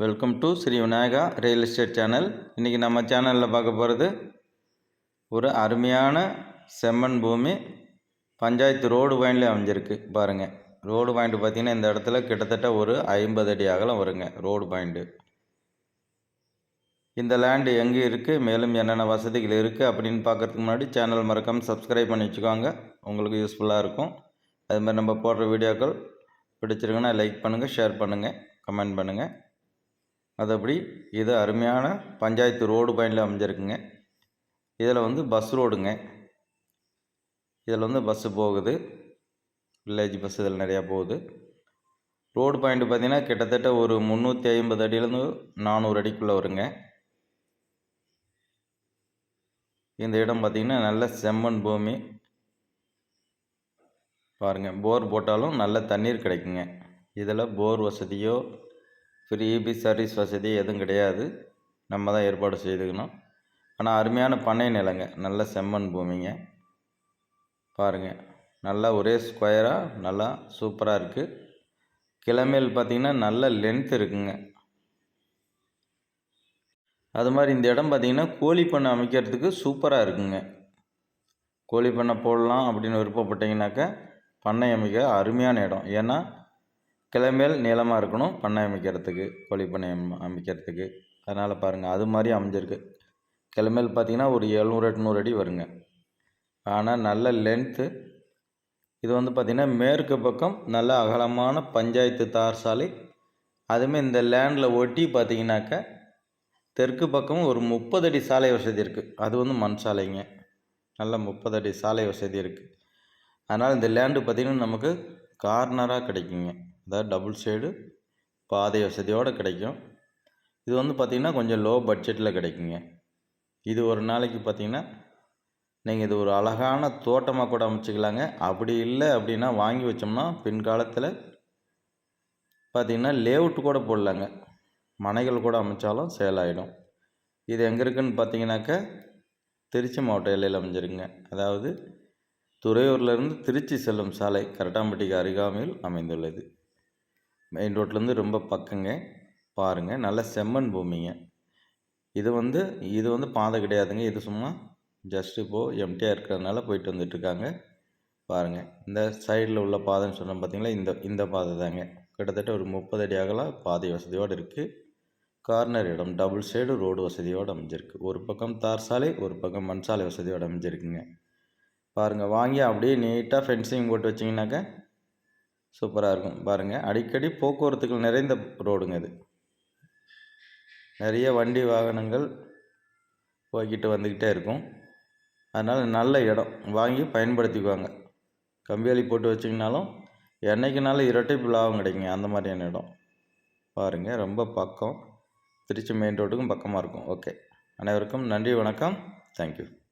Welcome to Shri Vinayaka real estate channel இன்றைக்கி நம்ம சேனலில் பார்க்க போகிறது ஒரு அருமையான செம்மண் பூமி. பஞ்சாயத்து ரோடு பாயிண்ட்லேயே அமைஞ்சிருக்கு பாருங்கள் ரோடு பாயிண்ட் பார்த்திங்கன்னா இந்த இடத்துல கிட்டத்தட்ட ஒரு ஐம்பது அடி அகலம் வருங்க ரோடு பாயிண்ட்டு இந்த லேண்டு எங்கே இருக்குது மேலும் என்னென்ன வசதிகள் இருக்குது அப்படின்னு பார்க்குறதுக்கு முன்னாடி சேனல் மறக்காமல் சப்ஸ்கிரைப் பண்ணி வச்சுக்கோங்க. உங்களுக்கு யூஸ்ஃபுல்லாக இருக்கும். அது மாதிரி நம்ம போடுற வீடியோக்கள் பிடிச்சிருக்குன்னா லைக் பண்ணுங்கள் ஷேர் பண்ணுங்கள் கமெண்ட் பண்ணுங்கள் மற்றபடி இது அருமையான பஞ்சாயத்து ரோடு பாயிண்டில் அமைஞ்சிருக்குங்க. இதில் வந்து பஸ் ரோடுங்க. இதில் வந்து பஸ்ஸு போகுது. வில்லேஜ் பஸ் இதில் நிறையா போகுது. ரோடு பாயிண்ட் பார்த்திங்கன்னா கிட்டத்தட்ட ஒரு முந்நூற்றி ஐம்பது அடியிலேருந்து நானூறு அடிக்குள்ளே வருங்க. இந்த இடம் பார்த்திங்கன்னா நல்ல செம்மண் பூமி. பாருங்கள் போர் போட்டாலும் நல்ல தண்ணீர் கிடைக்குங்க. இதில் போர் வசதியோ ஃப்ரீ இபி சர்வீஸ் வசதி எதுவும் கிடையாது. நம்ம தான் ஏற்பாடு செய்துக்கணும். ஆனால் அருமையான பண்ணை நிலங்க. நல்ல செம்மண் பூமிங்க. பாருங்கள் நல்லா ஒரே ஸ்கொயராக நல்லா சூப்பராக இருக்குது கிழமையில் பார்த்திங்கன்னா நல்ல லென்த் இருக்குங்க. அது மாதிரி இந்த இடம் பார்த்திங்கன்னா கோழி பண்ணை அமைக்கிறதுக்கு சூப்பராக இருக்குங்க. கோழி பண்ணை போடலாம் அப்படின்னு விருப்பப்பட்டீங்கன்னாக்கா பண்ணை அமைக்க அருமையான இடம். ஏன்னா கிளைமேல் நீளமாக இருக்கணும் பண்ணை அமைக்கிறதுக்கு கோழி பண்ணை அமைக்கிறதுக்கு. அதனால் பாருங்கள் அது மாதிரி அமைஞ்சிருக்கு. கிளைமேல் பார்த்திங்கன்னா ஒரு எழுநூறு எட்நூறு அடி வருங்க. ஆனால் நல்ல லென்த்து இது வந்து பார்த்திங்கன்னா மேற்கு பக்கம் நல்ல அகலமான பஞ்சாயத்து தார் சாலை. அதுவுமே இந்த லேண்டில் ஒட்டி பார்த்திங்கனாக்கா தெற்கு பக்கம் ஒரு முப்பது அடி சாலை வசதி இருக்குது அது வந்து மண் சாலைங்க. நல்ல முப்பது அடி சாலை வசதி இருக்குது அதனால் இந்த லேண்டு பார்த்திங்கன்னா நமக்கு கார்னராக கிடைக்குங்க. அதாவது டபுள் சைடு பாதை வசதியோடு கிடைக்கும். இது வந்து பார்த்திங்கன்னா கொஞ்சம் லோ பட்ஜெட்டில் கிடைக்குங்க. இது ஒரு நாளைக்கு பார்த்திங்கன்னா நீங்கள் இது ஒரு அழகான தோட்டமாக கூட அமைச்சிக்கலாங்க. அப்படி இல்லை அப்படின்னா வாங்கி வச்சோம்னா பின்காலத்தில் பார்த்திங்கன்னா லேவுட்டு கூட போடலாங்க. மனைகள் கூட அமைச்சாலும் சேல் ஆகிடும் இது எங்கே இருக்குதுன்னு பார்த்தீங்கன்னாக்கா திருச்சி மாவட்ட எல்லையில் அமைஞ்சிருங்க. அதாவது துறையூர்லேருந்து திருச்சி செல்லும் சாலை கரட்டாம்பட்டிக்கு அருகாமையில் அமைந்துள்ளது. மெயின் ரோட்லேருந்து ரொம்ப பக்கங்க. பாருங்கள் நல்ல செம்மண் பூமிங்க. இது வந்து இது வந்து பாதை கிடையாதுங்க. இது சும்மா ஜஸ்ட் இப்போது எம்டியாக இருக்கிறதுனால போயிட்டு வந்துட்டுருக்காங்க. பாருங்கள் இந்த சைடில் உள்ள பாதைன்னு சொன்னோம் பார்த்தீங்களா இந்த இந்த பாதை தாங்க. கிட்டத்தட்ட ஒரு முப்பது அடி அகலாம் பாதை வசதியோடு இருக்குது கார்னர் இடம் டபுள் சைடு ரோடு வசதியோடு அமைஞ்சிருக்கு. ஒரு பக்கம் தார் சாலை ஒரு பக்கம் மண் சாலை வசதியோடு அமைஞ்சிருக்குங்க. பாருங்கள் வாங்கி அப்படியே நீட்டாக ஃபென்சிங் போட்டு வச்சிங்கனாக்கா சூப்பராக இருக்கும். பாருங்கள் அடிக்கடி போக்குவரத்துகள் நிறைந்த ரோடுங்க இது. நிறைய வண்டி வாகனங்கள் போய்கிட்டு வந்துக்கிட்டே இருக்கும். அதனால் நல்ல இடம். வாங்கி பயன்படுத்திக்குவாங்க. கம்பியாளி போட்டு வச்சிங்கனாலும் என்றைக்குனாலும் இரட்டைப்பு லாபம் கிடைக்குங்க. அந்த மாதிரியான இடம். பாருங்கள் ரொம்ப பக்கம். திருச்சி மெயின் ரோட்டுக்கும் பக்கமாக இருக்கும். ஓகே. அனைவருக்கும் நன்றி வணக்கம். தேங்க்யூ